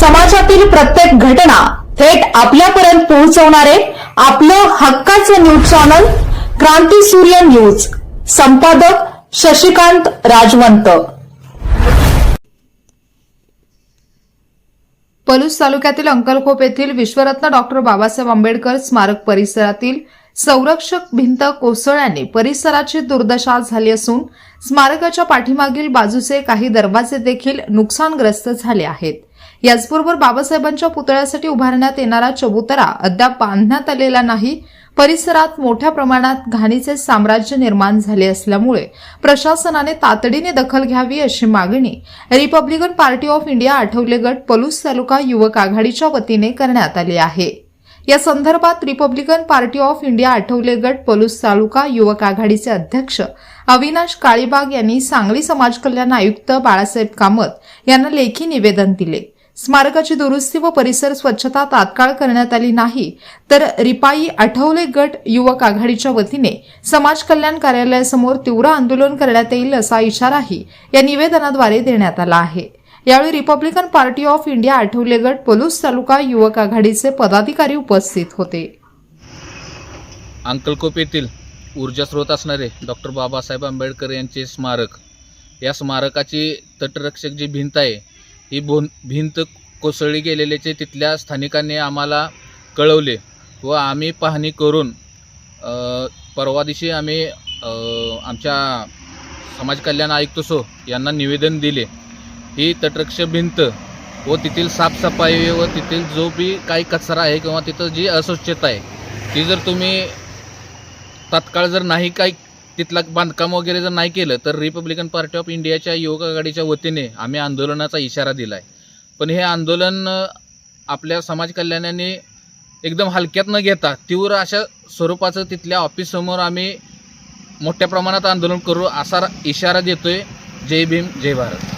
समाजातील प्रत्येक घटना थेट आपल्यापर्यंत पोहोचवणारे आपलं हक्काचं न्यूज चॅनल क्रांती सूर्य न्यूज. संपादक शशिकांत राजवंत. पलूस तालुक्यातील अंकलखोप येथील विश्वरत्न डॉक्टर बाबासाहेब आंबेडकर स्मारक परिसरातील संरक्षक भिंत कोसळल्याने परिसराची दुर्दशा झाली असून स्मारकाच्या पाठीमागील बाजूचे काही दरवाजे देखील नुकसानग्रस्त झाले आहेत. याचबरोबर बाबासाहेबांच्या पुतळ्यासाठी उभारण्यात येणारा चबुतरा अद्याप बांधण्यात आलेला नाही. परिसरात मोठ्या प्रमाणात घाणीचे साम्राज्य निर्माण झाले असल्यामुळे प्रशासनाने तातडीने दखल घ्यावी अशी मागणी Republican Party of India Athawale गट पलूस तालुका युवक आघाडीच्या वतीने करण्यात आली आहे. या संदर्भात Republican Party of India Athawale गट पलूस तालुका युवक आघाडीचे अध्यक्ष अविनाश काळीबाग यांनी सांगली समाज कल्याण आयुक्त बाळासाहेब कामत यांना लेखी निवेदन दिले. स्मारकाची दुरुस्ती व परिसर स्वच्छता तात्काळ करण्यात आली नाही तर रिपाई आठवले गट युवक आघाडीच्या वतीने समाज कल्याण कार्यालयासमोर तीव्र आंदोलन करण्यात येईल असा इशाराही या निवेदनाद्वारे देण्यात आला आहे. यावेळी Republican Party of India Athawale गट पलूस तालुका युवक आघाडीचे पदाधिकारी उपस्थित होते. अंकलकोप येथील ऊर्जा स्रोत असणारे डॉक्टर बाबासाहेब आंबेडकर यांचे स्मारक. या स्मारकाची तटरक्षक जी भिंत आहे ही भोन भिंत कोसळली गेलेल्याचे तिथल्या स्थानिकांनी आम्हाला कळवले व आम्ही पाहणी करून परवा दिवशी आम्ही आमच्या समाज कल्याण आयुक्त सो यांना निवेदन दिले. ही तटरक्ष भिंत व तेथील साफसफाई व तेथील जो बी काही कचरा आहे किंवा तिथं जी अस्वच्छता आहे ती जर तुम्ही तात्काळ जर नाही काही तिथला बांधकाम वगैरे जर नाही केलं तर रिपब्लिकन पार्टी ऑफ इंडियाच्या युवक आघाडीच्या वतीने आम्ही आंदोलनाचा इशारा दिला आहे पण हे आंदोलन आपल्या समाज कल्याणाने एकदम हलक्यात न घेता तीव्र अशा स्वरूपाचं तिथल्या ऑफिससमोर आम्ही मोठ्या प्रमाणात आंदोलन करू असा इशारा देतोय. जय भीम जय भारत.